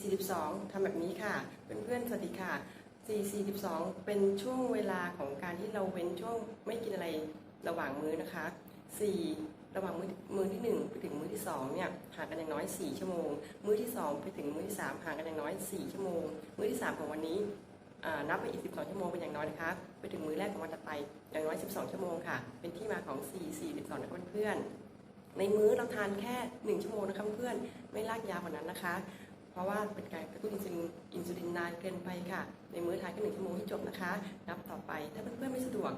42ทำแบบนี้ค่ะ เพื่อนๆ สวัสดีค่ะ442 เป็นช่วงเวลาของการที่เราเว้นช่วงไม่กินอะไรระหว่างมื้อนะคะ 4 ระหว่างมื้อมื้อที่ 1 ไปถึงมื้อที่2เนี่ยห่างกันอย่างน้อย 4 ชั่วโมง มื้อที่ 2 ไปถึงมื้อที่ 3ห่างกันอย่างน้อย 4 ชั่วโมง มื้อที่ 3 ของวันนี้นับไปอีก 12 ชั่วโมงเป็นอย่างน้อยนะคะ ไปถึงมื้อแรกของวันถัดไปอย่างน้อย 12 ชั่วโมงค่ะ เป็นที่มาของ4 42 นะคะเพื่อนๆในมื้อเราทานแค่ 1 ชั่วโมงนะคะเพื่อนไม่ลากยาวกว่านั้นนะคะ เพราะว่าเป็นการกระตุ้นอินซูลินอินซูลินนานเกินไปค่ะ ในมื้อท้านแค่หนึ่งชั่วโมงให้จบนะคะ นับต่อไปถ้าเพื่อนๆไม่สะดวก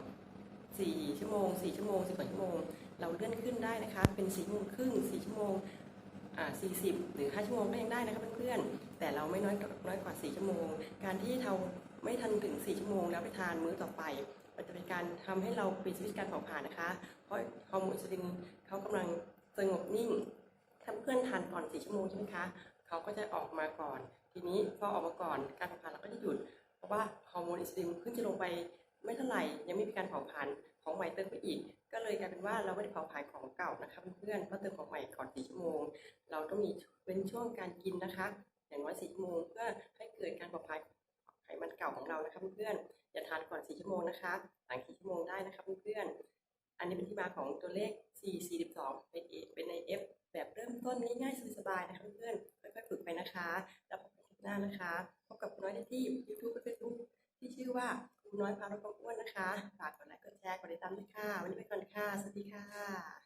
4 ชั่วโมง 4 ชั่วโมง12ชั่วโมง เราเลื่อนขึ้นได้นะคะ เป็น4ชั่วโมงครึ่ง4ชั่วโมงอ่า40 หรือ 5 ชั่วโมงก็ยังได้นะคะเพื่อนๆ แต่เราไม่น้อยกว่าน้อยกว่า 4 ชั่วโมง การที่เราไม่ทันถึง 4 ชั่วโมง แล้วไปทานมื้อต่อไปมันจะเป็นการทำให้เราปิดสวิตช์การเผาผลาญนะคะ เพราะฮอร์โมนอินซูลินเขากำลังสงบนิ่งถ้าเพื่อนทานก่อน 4 ชั่วโมงใช่ไหมคะ เขาก็จะออกมาก่อน ทีนี้พอออกมาก่อนการเผาผลาญเราก็จะหยุด เพราะว่าฮอร์โมนอินซูลินขึ้นจะลงไปไม่เท่าไหร่ยังไม่มีการเผาผลาญของใหม่เติมไปอีก ก็เลยกลายเป็นว่าเราไม่ได้เผาผลาญของเก่านะคะเพื่อนๆเพราะเติมของใหม่ก่อน4ชั่วโมง เราต้องมีเป็นช่วงการกินนะคะ อย่างน้อย4ชั่วโมงเพื่อให้เกิดการเผาผลาญไขมันเก่าของเรานะคะเพื่อนๆอย่าทานก่อน4ชั่วโมงนะคะหลัง4ชั่วโมงได้นะคะเพื่อนๆอันนี้เป็นที่มาของตัวเลข4 42เป็นเป็นใน F แบบเริ่มต้นง่ายๆสบายๆนะคะเพื่อน นะคะ แล้วพบกันคลิปหน้านะคะ พบกับคุณน้อยได้ที่ YouTube และ Facebook ที่ชื่อว่าคุณน้อยพาลดความอ้วนนะคะ ฝากกดไลค์กดแชร์กดติดตามด้วยค่ะ วันนี้ไปก่อนค่ะ สวัสดีค่ะ